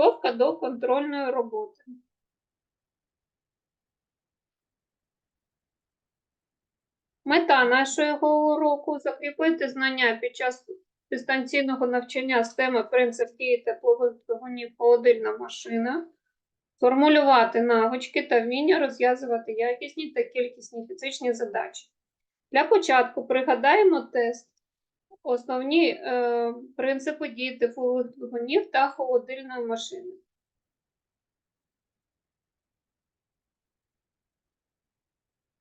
підготовка до контрольної роботи. Мета нашого уроку закріпити знання під час дистанційного навчання з теми принцип дії теплових двигунів холодильна машина, формулювати навички та вміння розв'язувати якісні та кількісні фізичні задачі. Для початку пригадаємо тест, основні е, принципи дії теплових двигунів та холодильної машини.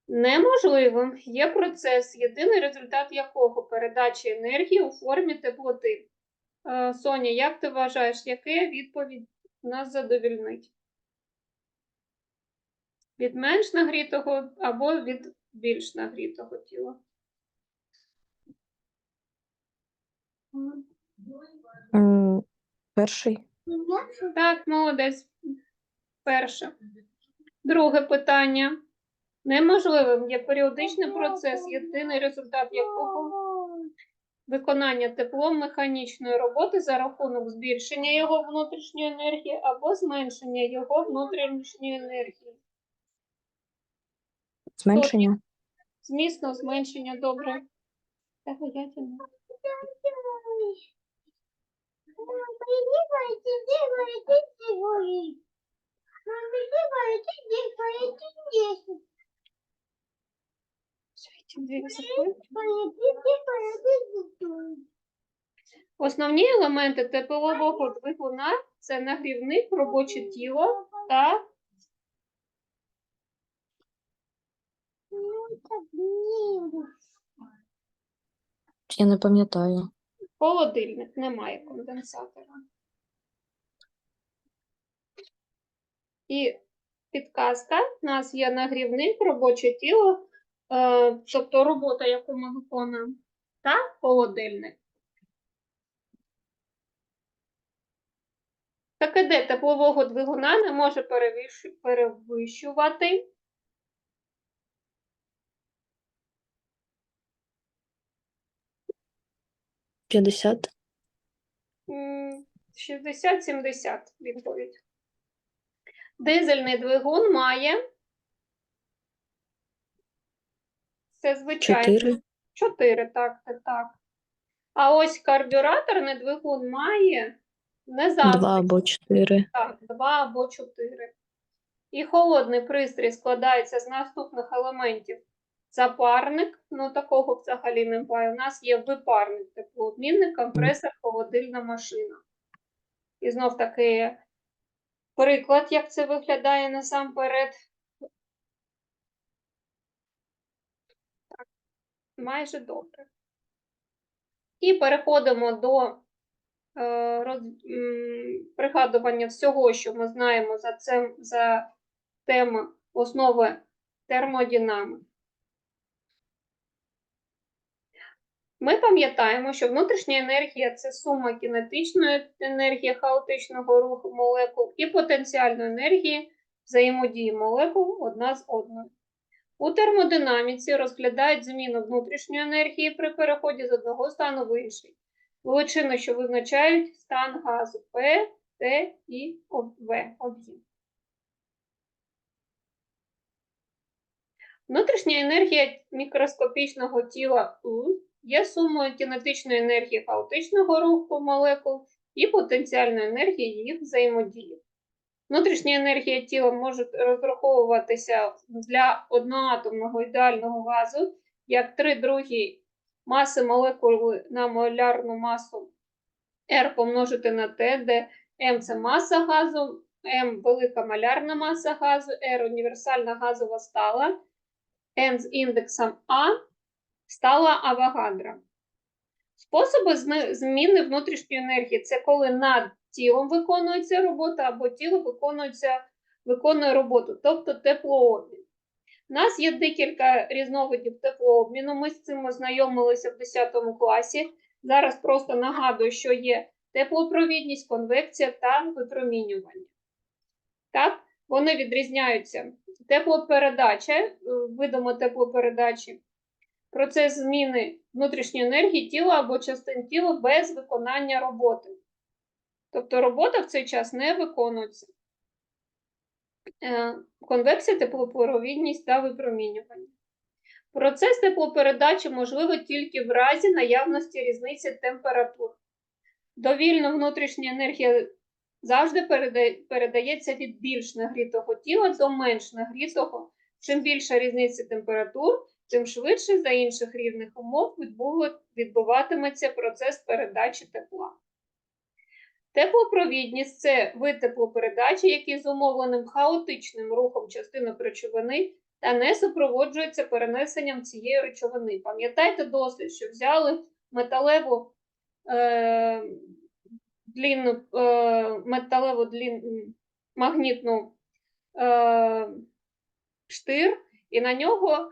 Неможливим є процес, єдиний результат якого передача енергії у формі теплоти. Е, Соня, як ти вважаєш, яка відповідь нас задовільнить? Від менш нагрітого або від більш нагрітого тіла? М, Перший. Так, молодець. Перше. Друге питання. Неможливим є періодичний процес, єдиний результат якого виконання теплом механічної роботи за рахунок збільшення його внутрішньої енергії або зменшення його внутрішньої енергії. Зменшення. Змісно, зменшення, добре. Так, я тяну. Основні елементи теплового двигуна це нагрівник, робоче тіло та Я не пам'ятаю. Холодильник. Немає конденсатора. І підказка. У нас є нагрівник, робоче тіло, е, тобто робота, яку ми виконуємо, та холодильник. ККД теплового двигуна не може перевищувати 50. 60-70 відповідь. Дизельний двигун має. Це звичайно. 4. 4, так, так, так. А ось карбюраторний двигун має не завжди 2 або 4. так, 2 або 4. І холодний пристрій складається з наступних елементів. Запарник, ну такого взагалі немає. У нас є випарник, теплообмінник, компресор, холодильна машина. І знов таки приклад, як це виглядає насамперед. Так, майже добре. І переходимо до е, роз, м, пригадування всього, що ми знаємо за, це, за тему основи термодинамики. Ми пам'ятаємо, що внутрішня енергія це сума кінетичної енергії хаотичного руху молекул і потенціальної енергії взаємодії молекул одна з одною. У термодинаміці розглядають зміну внутрішньої енергії при переході з одного стану в інший. Величини, що визначають стан газу P, T і В об'єм. Внутрішня енергія мікроскопічного тіла У є сумою кінетичної енергії хаотичного руху молекул і потенціальної енергії їх взаємодії. Внутрішня енергія тіла може розраховуватися для одноатомного ідеального газу як 3 другі маси молекули на молярну масу R помножити на T, де M це маса газу, M велика малярна маса газу, R універсальна газова стала, N з індексом А стала Авогадро. Способи зміни внутрішньої енергії це коли над тілом виконується робота або тіло виконується, виконує роботу, тобто теплообмін. У нас є декілька різновидів теплообміну. Ми з цим ознайомилися в 10 класі. Зараз просто нагадую, що є теплопровідність, конвекція та випромінювання. Так, вони відрізняються. Теплопередача, е, видимо теплопередачі, процес зміни внутрішньої енергії тіла або частин тіла без виконання роботи. Тобто робота в цей час не виконується. Е, Конвекція, теплопровідність та випромінювання. Процес теплопередачі можливий тільки в разі наявності різниці температур. Довільна внутрішня енергія завжди передається від більш нагрітого тіла до менш нагрітого. Чим більша різниця температур, тим швидше за інших рівних умов відбуватиметься процес передачі тепла. Теплопровідність це вид теплопередачі, який зумовленим хаотичним рухом частинок речовини та не супроводжується перенесенням цієї речовини. Пам'ятайте дослід, що взяли металеву е, длінну, е, металеву длін, магнітну е, штир, і на нього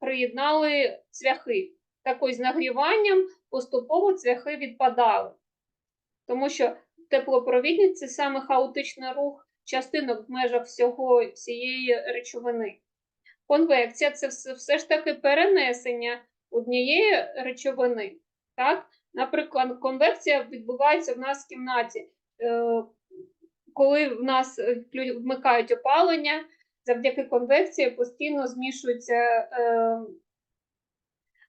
приєднали цвяхи. Так ось з нагріванням поступово цвяхи відпадали. Тому що теплопровідність це саме хаотичний рух частинок в межах всього цієї речовини. Конвекція це все, все ж таки перенесення однієї речовини. Так? Наприклад, конвекція відбувається в нас в кімнаті, е, коли в нас е, вмикають опалення, завдяки конвекції постійно змішується е,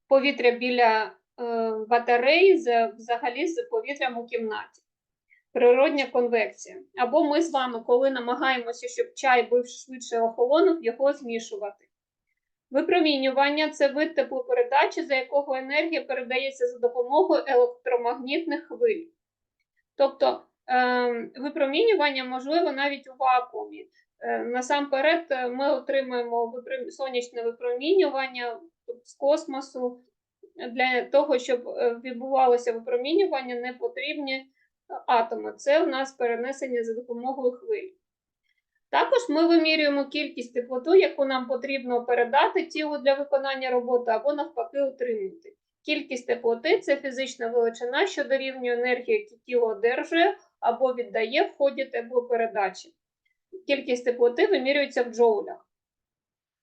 повітря біля е, батареї з, взагалі з повітрям у кімнаті. Природня конвекція. Або ми з вами, коли намагаємося, щоб чай був швидше охолонув, його змішувати. Випромінювання це вид теплопередачі, за якого енергія передається за допомогою електромагнітних хвиль. Тобто е, випромінювання можливо навіть у вакуумі. Е, насамперед, е, ми отримуємо сонячне випромінювання з космосу. Для того, щоб е, відбувалося випромінювання, не потрібні атоми. Це у нас перенесення за допомогою хвиль. Також ми вимірюємо кількість теплоти, яку нам потрібно передати тілу для виконання роботи або навпаки утримувати. Кількість теплоти це фізична величина, що дорівнює енергії, яку тіло одержує або віддає в ході теплопередачі. Кількість теплоти вимірюється в джоулях.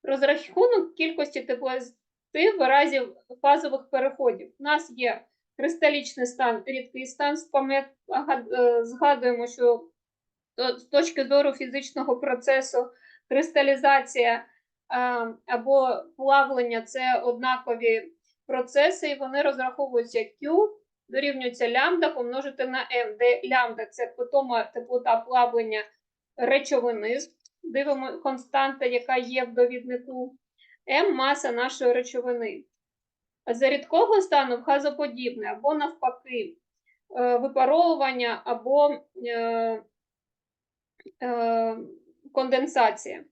Розрахунок кількості теплоти в разі фазових переходів. У нас є кристалічний стан, рідкий стан. Е, Згадуємо, що з точки зору фізичного процесу кристалізація е, або плавлення це однакові процеси, і вони розраховуються Q, дорівнюється лямбда помножити на m, де лямбда це питома теплота плавлення речовини. Дивимо константа, яка є в довіднику, m маса нашої речовини. За рідкого стану газоподібне або навпаки е, випаровування або е, е, конденсація.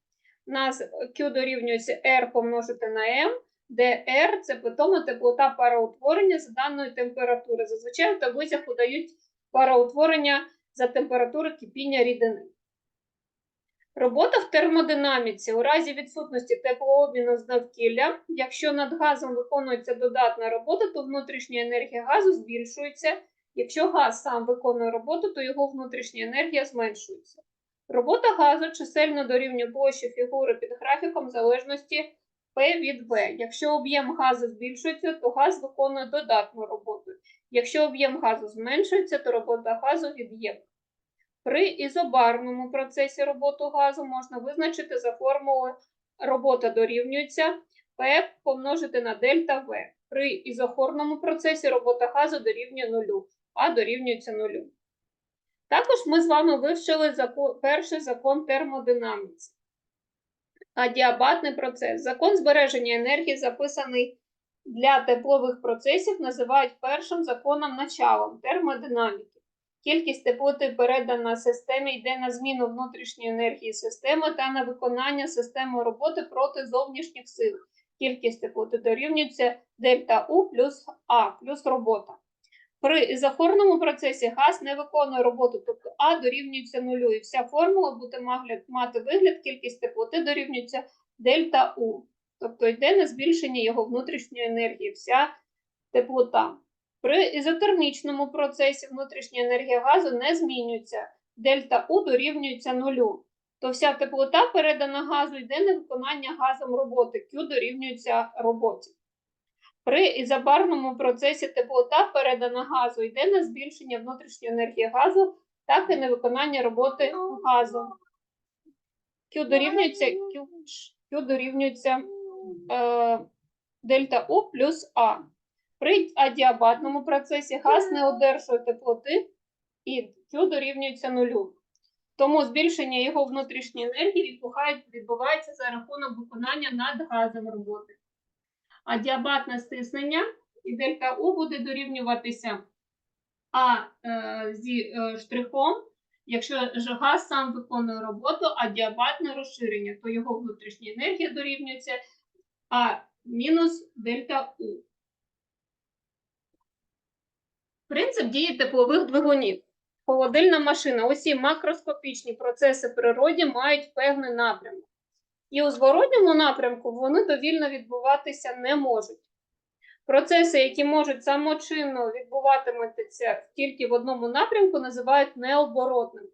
У нас Q дорівнюється R помножити на M, де R це питома теплота пароутворення за даної температури. Зазвичай в таблицях подають пароутворення за температури кипіння рідини. Робота в термодинаміці у разі відсутності теплообміну з навкілля, якщо над газом виконується додатна робота, то внутрішня енергія газу збільшується. Якщо газ сам виконує роботу, то його внутрішня енергія зменшується. Робота газу чисельно дорівнює площі фігури під графіком залежності P від V. Якщо об'єм газу збільшується, то газ виконує додатну роботу. Якщо об'єм газу зменшується, то робота газу від'ємна. При ізобарному процесі роботу газу можна визначити за формулою робота дорівнюється P помножити на дельта V. При ізохорному процесі робота газу дорівнює нулю, а дорівнюється нулю. Також ми з вами вивчили закон, перший закон термодинаміці. Адіабатний процес. Закон збереження енергії, записаний для теплових процесів, називають першим законом началом термодинаміки. Кількість теплоти передана системі йде на зміну внутрішньої енергії системи та на виконання системи роботи проти зовнішніх сил. Кількість теплоти дорівнюється дельта У плюс А плюс робота. При ізохорному процесі газ не виконує роботу, тобто А дорівнюється нулю. І вся формула буде мати вигляд, кількість теплоти дорівнюється дельта У. Тобто йде на збільшення його внутрішньої енергії, вся теплота. При ізотермічному процесі внутрішня енергія газу не змінюється. Дельта У дорівнюється нулю. То вся теплота передана газу йде на виконання газом роботи. Q дорівнюється роботі. При ізобарному процесі теплота передана газу йде на збільшення внутрішньої енергії газу так і невиконання роботи газу. Q дорівнюється, Q, Q дорівнюється е, дельта У плюс А. При адіабатному процесі газ не одержує теплоти і Q дорівнюється нулю. Тому збільшення його внутрішньої енергії відбувається за рахунок виконання над газом роботи. А діабатне стиснення і дельта У буде дорівнюватися А е, зі е, штрихом, якщо ж газ сам виконує роботу, а діабатне розширення, то його внутрішня енергія дорівнюється А мінус дельта У. Принцип дії теплових двигунів. Холодильна машина. Усі макроскопічні процеси в природі мають певний напрямок. І у зворотньому напрямку вони довільно відбуватися не можуть. Процеси, які можуть самочинно відбуватимуться тільки в одному напрямку, називають необоротними.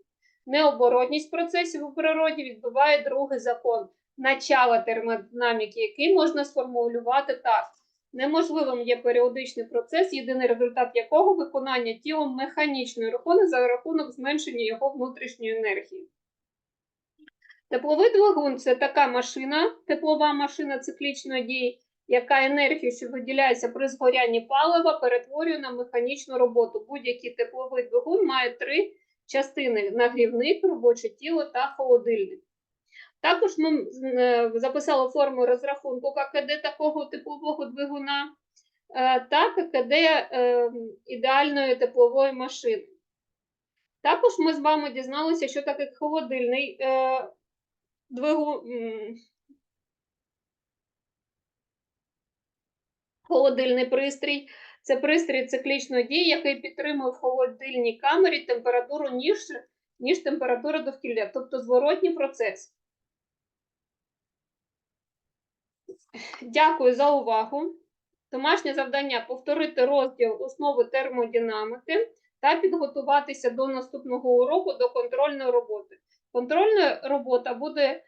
Необоротність процесів у природі відбуває другий закон начала термодинаміки, який можна сформулювати так. Неможливим є періодичний процес, єдиний результат якого виконання тілом механічної рухони за рахунок зменшення його внутрішньої енергії. Тепловий двигун це така машина, теплова машина циклічної дії, яка енергію, що виділяється при згорянні палива, перетворює на механічну роботу. Будь-який тепловий двигун має три частини: нагрівник, робоче тіло та холодильник. Також ми е, записали форму розрахунку ККД такого теплового двигуна е, та ККД е, ідеальної теплової машини. Також ми з вами дізналися, що таке холодильний двигун. Холодильний пристрій це пристрій циклічної дії, який підтримує в холодильній камері температуру ніж, ніж температура довкілля, тобто зворотній процес. Дякую за увагу. Домашнє завдання повторити розділ основи термодинаміки та підготуватися до наступного уроку до контрольної роботи. Контрольна робота буде е,